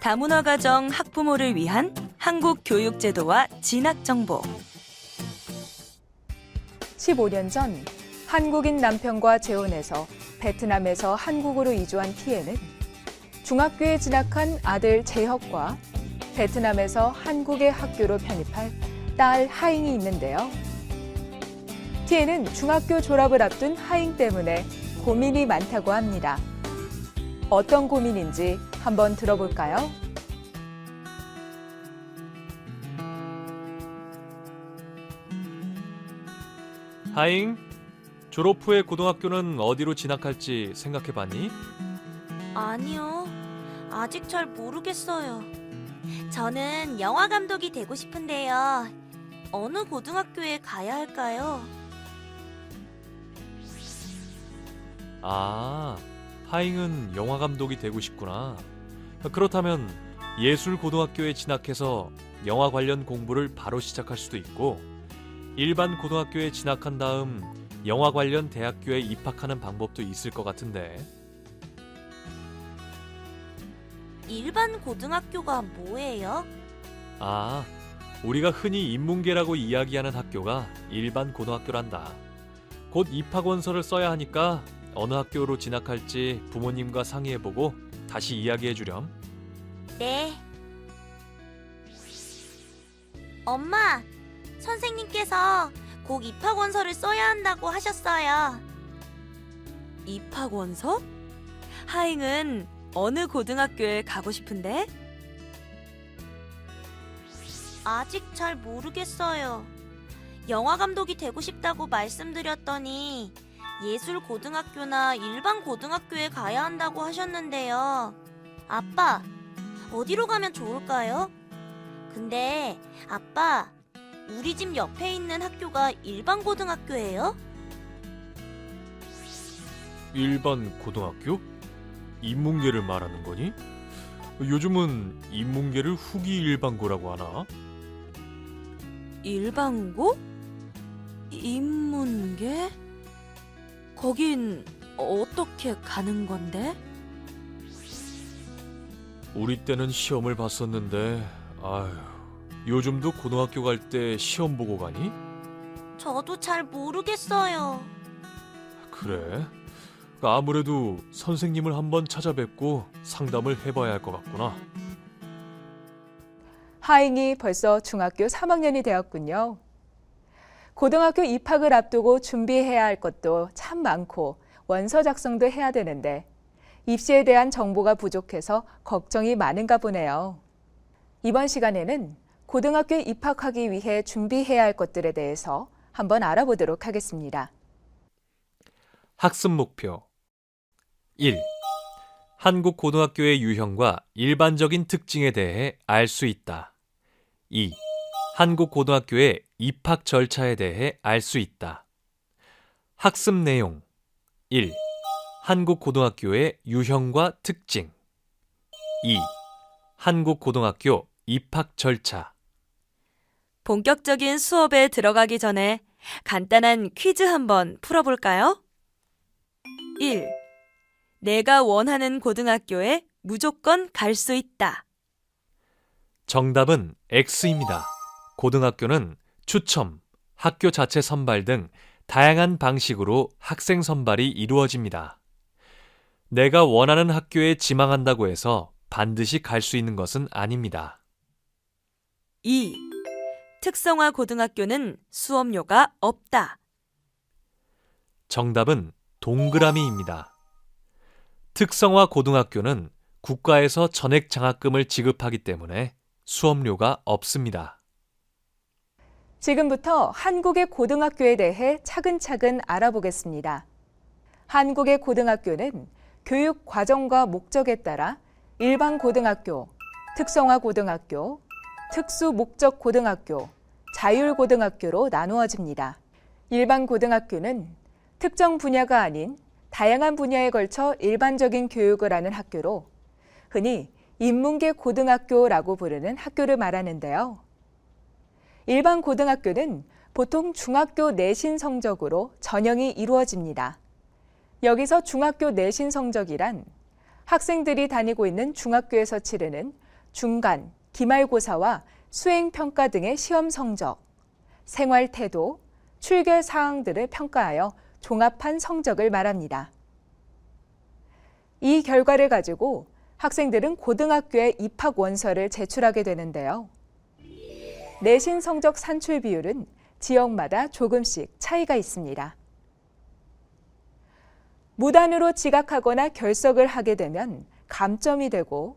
다문화 가정 학부모를 위한 한국 교육 제도와 진학 정보. 15년 전 한국인 남편과 재혼해서 베트남에서 한국으로 이주한 티에는 중학교에 진학한 아들 재혁과 베트남에서 한국의 학교로 편입할 딸 하잉이 있는데요. 티에는 중학교 졸업을 앞둔 하잉 때문에 고민이 많다고 합니다. 어떤 고민인지 한번 들어볼까요? 하잉, 졸업 후에 고등학교는 어디로 진학할지 생각해봤니? 아니요. 아직 잘 모르겠어요. 저는 영화 감독이 되고 싶은데요. 어느 고등학교에 가야 할까요? 아, 하잉은 영화 감독이 되고 싶구나. 그렇다면 예술 고등학교에 진학해서 영화 관련 공부를 바로 시작할 수도 있고, 일반 고등학교에 진학한 다음 영화 관련 대학교에 입학하는 방법도 있을 것 같은데. 일반 고등학교가 뭐예요? 아, 우리가 흔히 인문계라고 이야기하는 학교가 일반 고등학교란다. 곧 입학 원서를 써야 하니까 어느 학교로 진학할지 부모님과 상의해보고 다시 이야기해주렴. 네. 엄마, 선생님께서 꼭 입학 원서를 써야 한다고 하셨어요. 입학 원서? 하잉은 어느 고등학교에 가고 싶은데? 아직 잘 모르겠어요. 영화 감독이 되고 싶다고 말씀드렸더니 예술 고등학교나 일반 고등학교에 가야 한다고 하셨는데요. 아빠, 어디로 가면 좋을까요? 근데 아빠, 우리 집 옆에 있는 학교가 일반 고등학교예요? 일반 고등학교? 인문계를 말하는 거니? 요즘은 인문계를 후기 일반고라고 하나? 일반고? 인문계? 거긴 어떻게 가는 건데? 우리 때는 시험을 봤었는데, 아휴, 요즘도 고등학교 갈 때 시험 보고 가니? 저도 잘 모르겠어요. 그래? 아무래도 선생님을 한번 찾아뵙고 상담을 해봐야 할 것 같구나. 하잉이 벌써 중학교 3학년이 되었군요. 고등학교 입학을 앞두고 준비해야 할 것도 참 많고 원서 작성도 해야 되는데 입시에 대한 정보가 부족해서 걱정이 많은가 보네요. 이번 시간에는 고등학교에 입학하기 위해 준비해야 할 것들에 대해서 한번 알아보도록 하겠습니다. 학습 목표 1. 한국 고등학교의 유형과 일반적인 특징에 대해 알 수 있다. 2. 한국 고등학교의 입학 절차에 대해 알 수 있다. 학습 내용 1. 한국 고등학교의 유형과 특징 2. 한국 고등학교 입학 절차 본격적인 수업에 들어가기 전에 간단한 퀴즈 한번 풀어볼까요? 1. 내가 원하는 고등학교에 무조건 갈 수 있다. 정답은 X입니다. 고등학교는 추첨, 학교 자체 선발 등 다양한 방식으로 학생 선발이 이루어집니다. 내가 원하는 학교에 지망한다고 해서 반드시 갈 수 있는 것은 아닙니다. 2. 특성화 고등학교는 수업료가 없다. 정답은 동그라미입니다. 특성화 고등학교는 국가에서 전액 장학금을 지급하기 때문에 수업료가 없습니다. 지금부터 한국의 고등학교에 대해 차근차근 알아보겠습니다. 한국의 고등학교는 교육 과정과 목적에 따라 일반 고등학교, 특성화 고등학교, 특수 목적 고등학교, 자율 고등학교로 나누어집니다. 일반 고등학교는 특정 분야가 아닌 다양한 분야에 걸쳐 일반적인 교육을 하는 학교로 흔히 인문계 고등학교라고 부르는 학교를 말하는데요. 일반 고등학교는 보통 중학교 내신 성적으로 전형이 이루어집니다. 여기서 중학교 내신 성적이란 학생들이 다니고 있는 중학교에서 치르는 중간, 기말고사와 수행평가 등의 시험 성적, 생활 태도, 출결 사항들을 평가하여 종합한 성적을 말합니다. 이 결과를 가지고 학생들은 고등학교에 입학 원서를 제출하게 되는데요. 내신 성적 산출 비율은 지역마다 조금씩 차이가 있습니다. 무단으로 지각하거나 결석을 하게 되면 감점이 되고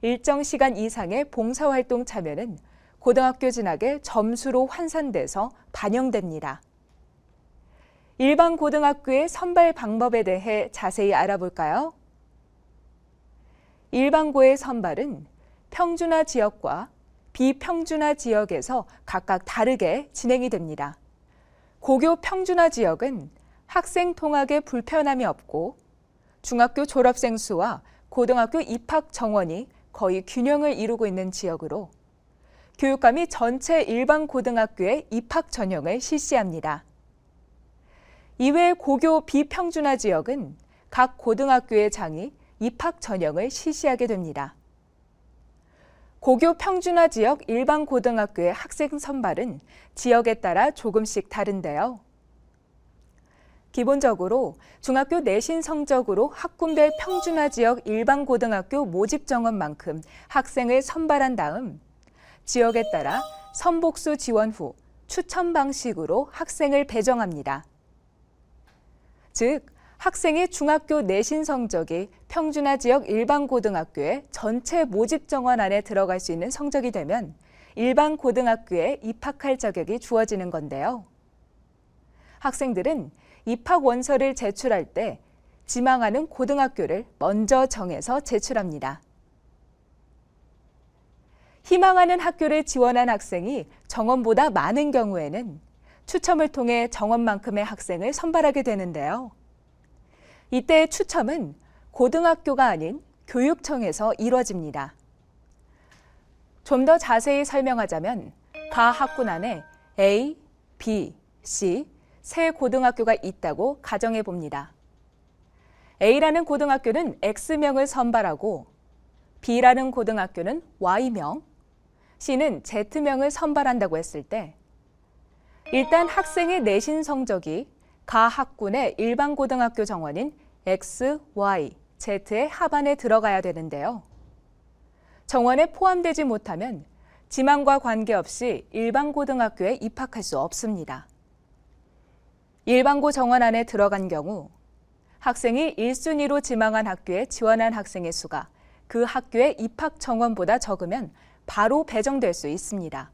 일정 시간 이상의 봉사활동 참여는 고등학교 진학의 점수로 환산돼서 반영됩니다. 일반 고등학교의 선발 방법에 대해 자세히 알아볼까요? 일반고의 선발은 평준화 지역과 비평준화 지역에서 각각 다르게 진행이 됩니다. 고교 평준화 지역은 학생 통학에 불편함이 없고 중학교 졸업생 수와 고등학교 입학 정원이 거의 균형을 이루고 있는 지역으로 교육감이 전체 일반 고등학교에 입학 전형을 실시합니다. 이외 고교 비평준화 지역은 각 고등학교의 장이 입학 전형을 실시하게 됩니다. 고교 평준화 지역 일반 고등학교의 학생 선발은 지역에 따라 조금씩 다른데요. 기본적으로 중학교 내신 성적으로 학군별 평준화 지역 일반 고등학교 모집 정원만큼 학생을 선발한 다음 지역에 따라 선복수 지원 후 추천 방식으로 학생을 배정합니다. 즉, 학생의 중학교 내신 성적이 평준화 지역 일반 고등학교의 전체 모집 정원 안에 들어갈 수 있는 성적이 되면 일반 고등학교에 입학할 자격이 주어지는 건데요. 학생들은 입학 원서를 제출할 때 지망하는 고등학교를 먼저 정해서 제출합니다. 희망하는 학교를 지원한 학생이 정원보다 많은 경우에는 추첨을 통해 정원만큼의 학생을 선발하게 되는데요. 이때 추첨은 고등학교가 아닌 교육청에서 이루어집니다. 좀 더 자세히 설명하자면 가 학군 안에 A, B, C 세 고등학교가 있다고 가정해 봅니다. A라는 고등학교는 X명을 선발하고 B라는 고등학교는 Y명, C는 Z명을 선발한다고 했을 때 일단 학생의 내신 성적이 가 학군의 일반 고등학교 정원인 X, Y, Z의 합안에 들어가야 되는데요. 정원에 포함되지 못하면 지망과 관계없이 일반 고등학교에 입학할 수 없습니다. 일반고 정원 안에 들어간 경우 학생이 1순위로 지망한 학교에 지원한 학생의 수가 그 학교의 입학 정원보다 적으면 바로 배정될 수 있습니다.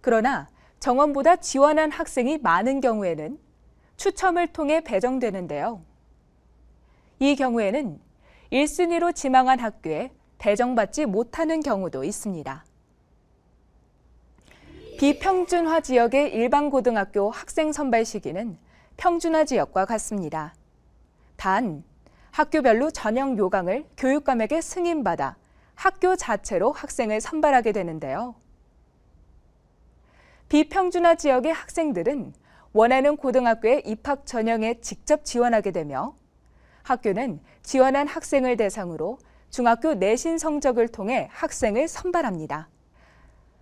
그러나 정원보다 지원한 학생이 많은 경우에는 추첨을 통해 배정되는데요. 이 경우에는 1순위로 지망한 학교에 배정받지 못하는 경우도 있습니다. 비평준화 지역의 일반 고등학교 학생 선발 시기는 평준화 지역과 같습니다. 단, 학교별로 전형 요강을 교육감에게 승인받아 학교 자체로 학생을 선발하게 되는데요. 비평준화 지역의 학생들은 원하는 고등학교에 입학 전형에 직접 지원하게 되며 학교는 지원한 학생을 대상으로 중학교 내신 성적을 통해 학생을 선발합니다.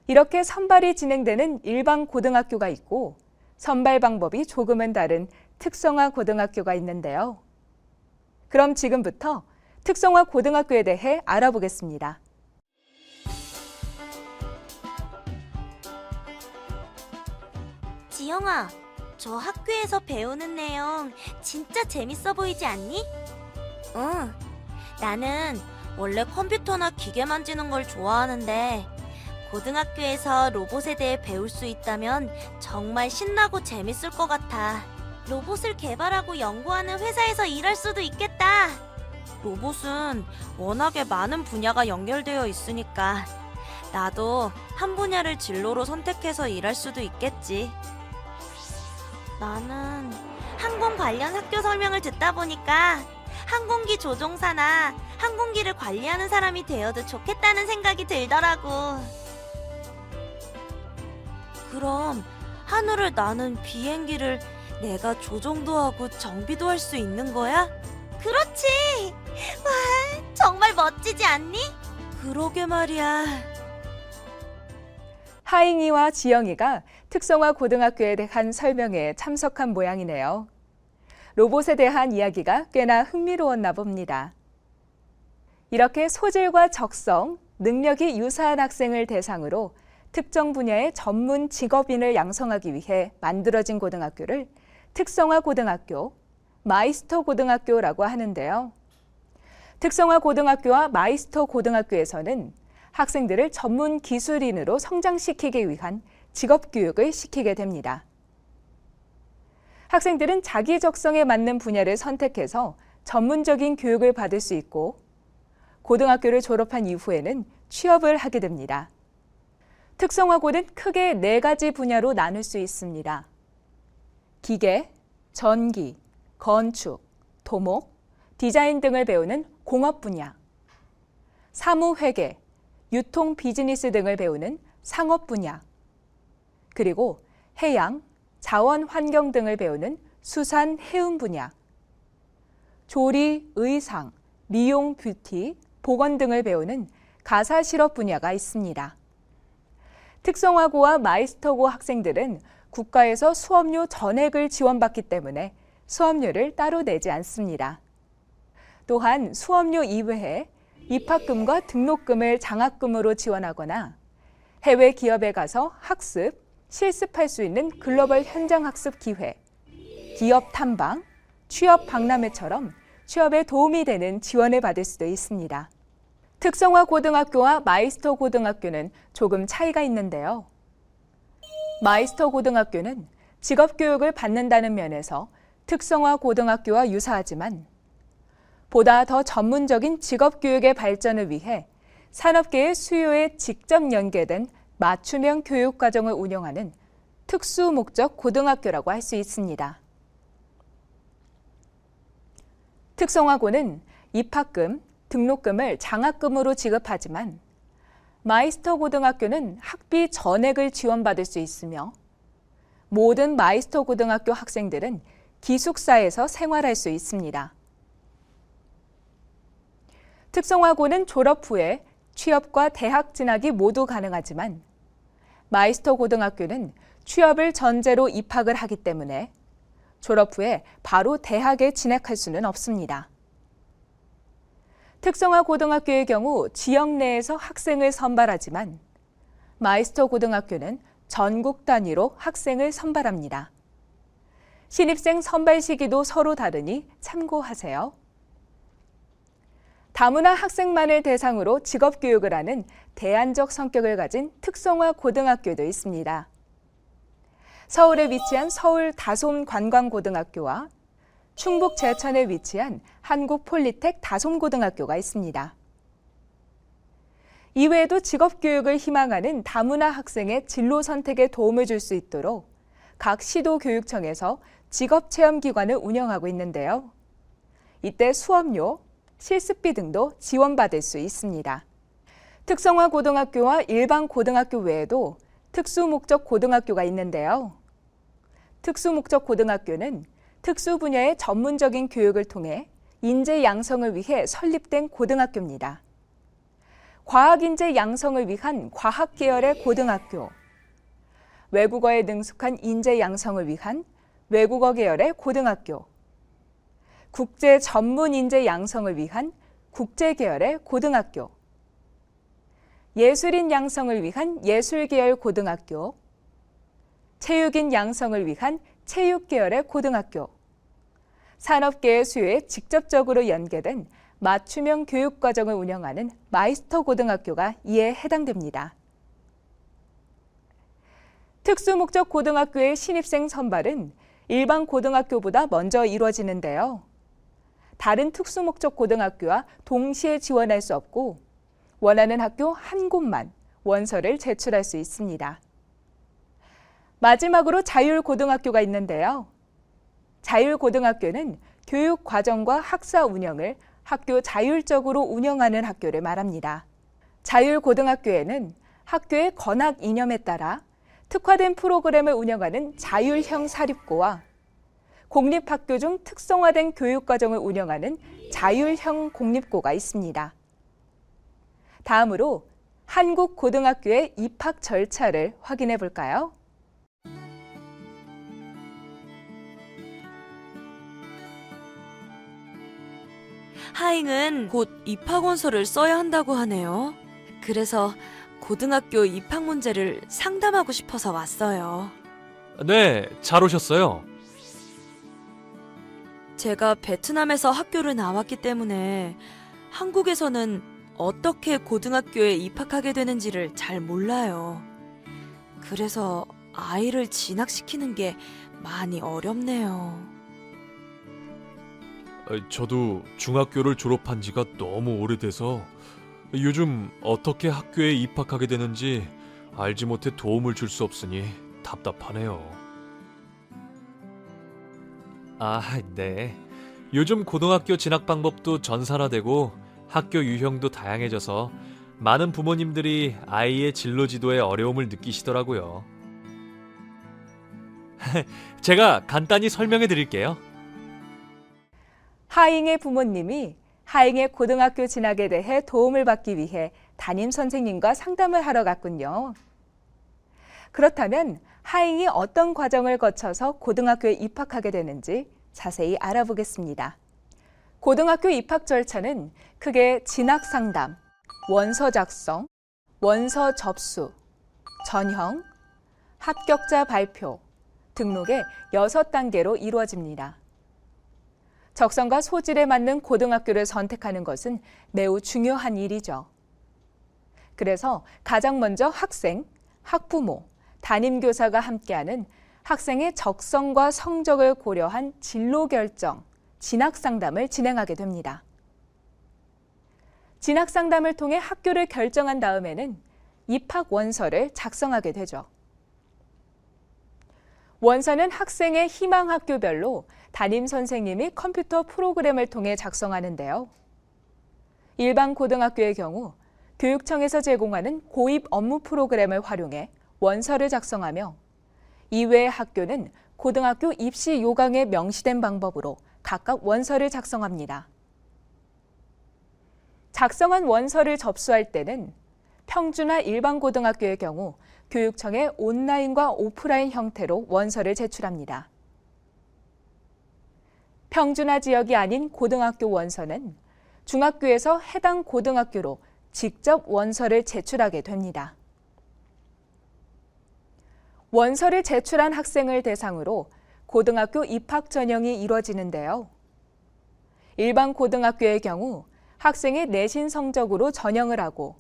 이렇게 선발이 진행되는 일반 고등학교가 있고 선발 방법이 조금은 다른 특성화 고등학교가 있는데요. 그럼 지금부터 특성화 고등학교에 대해 알아보겠습니다. 지영아, 저 학교에서 배우는 내용 진짜 재밌어 보이지 않니? 응. 나는 원래 컴퓨터나 기계 만지는 걸 좋아하는데 고등학교에서 로봇에 대해 배울 수 있다면 정말 신나고 재밌을 것 같아. 로봇을 개발하고 연구하는 회사에서 일할 수도 있겠다. 로봇은 워낙에 많은 분야가 연결되어 있으니까 나도 한 분야를 진로로 선택해서 일할 수도 있겠지. 나는 항공 관련 학교 설명을 듣다 보니까 항공기 조종사나 항공기를 관리하는 사람이 되어도 좋겠다는 생각이 들더라고. 그럼 하늘을 나는 비행기를 내가 조종도 하고 정비도 할 수 있는 거야? 그렇지. 와, 정말 멋지지 않니? 그러게 말이야. 하잉이와 지영이가 특성화 고등학교에 대한 설명에 참석한 모양이네요. 로봇에 대한 이야기가 꽤나 흥미로웠나 봅니다. 이렇게 소질과 적성, 능력이 유사한 학생을 대상으로 특정 분야의 전문 직업인을 양성하기 위해 만들어진 고등학교를 특성화 고등학교, 마이스터 고등학교라고 하는데요. 특성화 고등학교와 마이스터 고등학교에서는 학생들을 전문 기술인으로 성장시키기 위한 직업 교육을 시키게 됩니다. 학생들은 자기 적성에 맞는 분야를 선택해서 전문적인 교육을 받을 수 있고 고등학교를 졸업한 이후에는 취업을 하게 됩니다. 특성화고는 크게 네 가지 분야로 나눌 수 있습니다. 기계, 전기, 건축, 토목, 디자인 등을 배우는 공업 분야, 사무회계, 유통 비즈니스 등을 배우는 상업 분야, 그리고 해양, 자원 환경 등을 배우는 수산 해운 분야, 조리, 의상, 미용 뷰티, 보건 등을 배우는 가사 실업 분야가 있습니다. 특성화고와 마이스터고 학생들은 국가에서 수업료 전액을 지원받기 때문에 수업료를 따로 내지 않습니다. 또한 수업료 이외에 입학금과 등록금을 장학금으로 지원하거나 해외 기업에 가서 학습, 실습할 수 있는 글로벌 현장 학습 기회, 기업 탐방, 취업 박람회처럼 취업에 도움이 되는 지원을 받을 수도 있습니다. 특성화 고등학교와 마이스터 고등학교는 조금 차이가 있는데요. 마이스터 고등학교는 직업 교육을 받는다는 면에서 특성화 고등학교와 유사하지만 보다 더 전문적인 직업 교육의 발전을 위해 산업계의 수요에 직접 연계된 맞춤형 교육 과정을 운영하는 특수 목적 고등학교라고 할 수 있습니다. 특성화고는 입학금, 등록금을 장학금으로 지급하지만 마이스터 고등학교는 학비 전액을 지원받을 수 있으며 모든 마이스터 고등학교 학생들은 기숙사에서 생활할 수 있습니다. 특성화고는 졸업 후에 취업과 대학 진학이 모두 가능하지만 마이스터 고등학교는 취업을 전제로 입학을 하기 때문에 졸업 후에 바로 대학에 진학할 수는 없습니다. 특성화 고등학교의 경우 지역 내에서 학생을 선발하지만 마이스터 고등학교는 전국 단위로 학생을 선발합니다. 신입생 선발 시기도 서로 다르니 참고하세요. 다문화 학생만을 대상으로 직업 교육을 하는 대안적 성격을 가진 특성화 고등학교도 있습니다. 서울에 위치한 서울 다솜 관광고등학교와 충북 제천에 위치한 한국 폴리텍 다솜고등학교가 있습니다. 이외에도 직업 교육을 희망하는 다문화 학생의 진로 선택에 도움을 줄 수 있도록 각 시도 교육청에서 직업 체험 기관을 운영하고 있는데요. 이때 수업료, 실습비 등도 지원받을 수 있습니다. 특성화 고등학교와 일반 고등학교 외에도 특수 목적 고등학교가 있는데요. 특수 목적 고등학교는 특수 분야의 전문적인 교육을 통해 인재 양성을 위해 설립된 고등학교입니다. 과학 인재 양성을 위한 과학 계열의 고등학교, 외국어에 능숙한 인재 양성을 위한 외국어 계열의 고등학교, 국제 전문 인재 양성을 위한 국제 계열의 고등학교, 예술인 양성을 위한 예술 계열 고등학교, 체육인 양성을 위한 체육 계열의 고등학교, 산업계의 수요에 직접적으로 연계된 맞춤형 교육 과정을 운영하는 마이스터 고등학교가 이에 해당됩니다. 특수목적 고등학교의 신입생 선발은 일반 고등학교보다 먼저 이루어지는데요. 다른 특수목적 고등학교와 동시에 지원할 수 없고 원하는 학교 한 곳만 원서를 제출할 수 있습니다. 마지막으로 자율고등학교가 있는데요. 자율고등학교는 교육 과정과 학사 운영을 학교 자율적으로 운영하는 학교를 말합니다. 자율고등학교에는 학교의 건학 이념에 따라 특화된 프로그램을 운영하는 자율형 사립고와 공립학교 중 특성화된 교육 과정을 운영하는 자율형 공립고가 있습니다. 다음으로 한국 고등학교의 입학 절차를 확인해 볼까요? 하잉은 곧 입학원서를 써야 한다고 하네요. 그래서 고등학교 입학 문제를 상담하고 싶어서 왔어요. 네, 잘 오셨어요. 제가 베트남에서 학교를 나왔기 때문에 한국에서는 어떻게 고등학교에 입학하게 되는지를 잘 몰라요. 그래서 아이를 진학시키는 게 많이 어렵네요. 어, 저도 중학교를 졸업한 지가 너무 오래돼서 요즘 어떻게 학교에 입학하게 되는지 알지 못해 도움을 줄 수 없으니 답답하네요. 아, 네. 요즘 고등학교 진학 방법도 전산화되고 학교 유형도 다양해져서 많은 부모님들이 아이의 진로 지도에 어려움을 느끼시더라고요. 제가 간단히 설명해 드릴게요. 하잉의 부모님이 하잉의 고등학교 진학에 대해 도움을 받기 위해 담임 선생님과 상담을 하러 갔군요. 그렇다면 하잉이 어떤 과정을 거쳐서 고등학교에 입학하게 되는지 자세히 알아보겠습니다. 고등학교 입학 절차는 크게 진학 상담, 원서 작성, 원서 접수, 전형, 합격자 발표, 등록의 여섯 단계로 이루어집니다. 적성과 소질에 맞는 고등학교를 선택하는 것은 매우 중요한 일이죠. 그래서 가장 먼저 학생, 학부모, 담임교사가 함께하는 학생의 적성과 성적을 고려한 진로 결정, 진학 상담을 진행하게 됩니다. 진학 상담을 통해 학교를 결정한 다음에는 입학 원서를 작성하게 되죠. 원서는 학생의 희망 학교별로 담임 선생님이 컴퓨터 프로그램을 통해 작성하는데요. 일반 고등학교의 경우 교육청에서 제공하는 고입 업무 프로그램을 활용해 원서를 작성하며 이외의 학교는 고등학교 입시 요강에 명시된 방법으로 각각 원서를 작성합니다. 작성한 원서를 접수할 때는 평준화 일반 고등학교의 경우 교육청에 온라인과 오프라인 형태로 원서를 제출합니다. 평준화 지역이 아닌 고등학교 원서는 중학교에서 해당 고등학교로 직접 원서를 제출하게 됩니다. 원서를 제출한 학생을 대상으로 고등학교 입학 전형이 이루어지는데요. 일반 고등학교의 경우 학생의 내신 성적으로 전형을 하고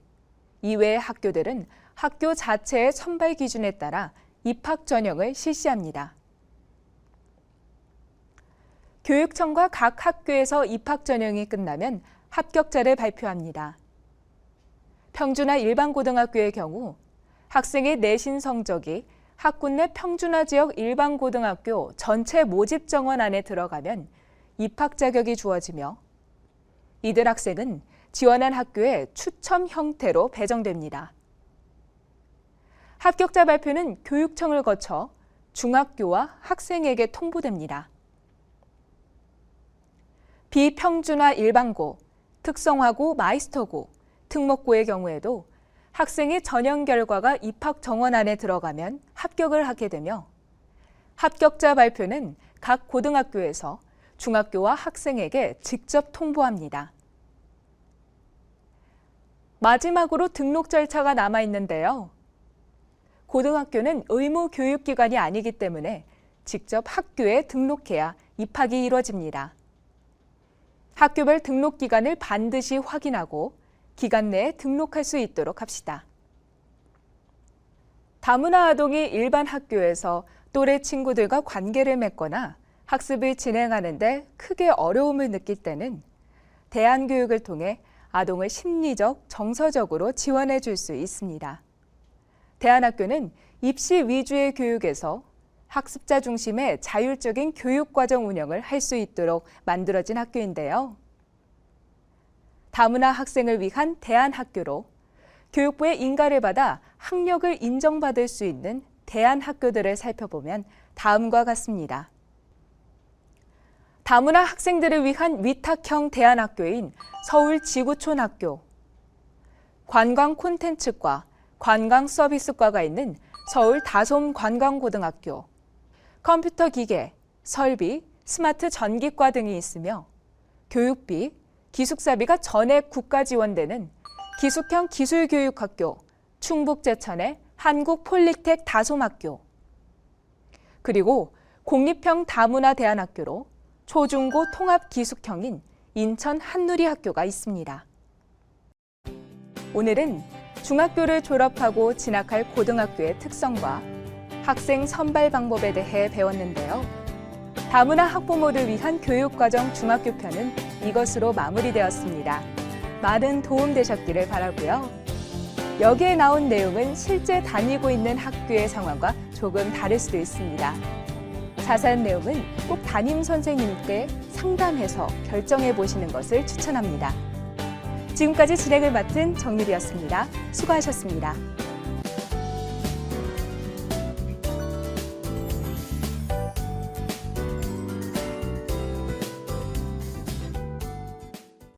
이외의 학교들은 학교 자체의 선발 기준에 따라 입학 전형을 실시합니다. 교육청과 각 학교에서 입학 전형이 끝나면 합격자를 발표합니다. 평준화 일반 고등학교의 경우 학생의 내신 성적이 학군 내 평준화 지역 일반 고등학교 전체 모집 정원 안에 들어가면 입학 자격이 주어지며 이들 학생은 지원한 학교에 추첨 형태로 배정됩니다. 합격자 발표는 교육청을 거쳐 중학교와 학생에게 통보됩니다. 비평준화 일반고, 특성화고 마이스터고, 특목고의 경우에도 학생의 전형 결과가 입학 정원 안에 들어가면 합격을 하게 되며 합격자 발표는 각 고등학교에서 중학교와 학생에게 직접 통보합니다. 마지막으로 등록 절차가 남아 있는데요. 고등학교는 의무 교육기관이 아니기 때문에 직접 학교에 등록해야 입학이 이루어집니다. 학교별 등록 기간을 반드시 확인하고 기간 내에 등록할 수 있도록 합시다. 다문화 아동이 일반 학교에서 또래 친구들과 관계를 맺거나 학습을 진행하는데 크게 어려움을 느낄 때는 대안교육을 통해 아동을 심리적, 정서적으로 지원해 줄 수 있습니다. 대안학교는 입시 위주의 교육에서 학습자 중심의 자율적인 교육과정 운영을 할 수 있도록 만들어진 학교인데요. 다문화 학생을 위한 대안학교로 교육부의 인가를 받아 학력을 인정받을 수 있는 대안학교들을 살펴보면 다음과 같습니다. 다문화 학생들을 위한 위탁형 대안학교인 서울 지구촌학교, 관광 콘텐츠과 관광 서비스과가 있는 서울 다솜 관광고등학교, 컴퓨터 기계, 설비, 스마트 전기과 등이 있으며 교육비, 기숙사비가 전액 국가 지원되는 기숙형 기술교육학교 충북 제천의 한국폴리텍 다솜학교 그리고 공립형 다문화 대안학교로 초중고 통합 기숙형인 인천 한누리학교가 있습니다. 오늘은 중학교를 졸업하고 진학할 고등학교의 특성과 학생 선발 방법에 대해 배웠는데요. 다문화 학부모를 위한 교육과정 중학교 편은 이것으로 마무리되었습니다. 많은 도움 되셨기를 바라고요. 여기에 나온 내용은 실제 다니고 있는 학교의 상황과 조금 다를 수도 있습니다. 자세한 내용은 꼭 담임 선생님께 상담해서 결정해 보시는 것을 추천합니다. 지금까지 진행을 맡은 정유리였습니다. 수고하셨습니다.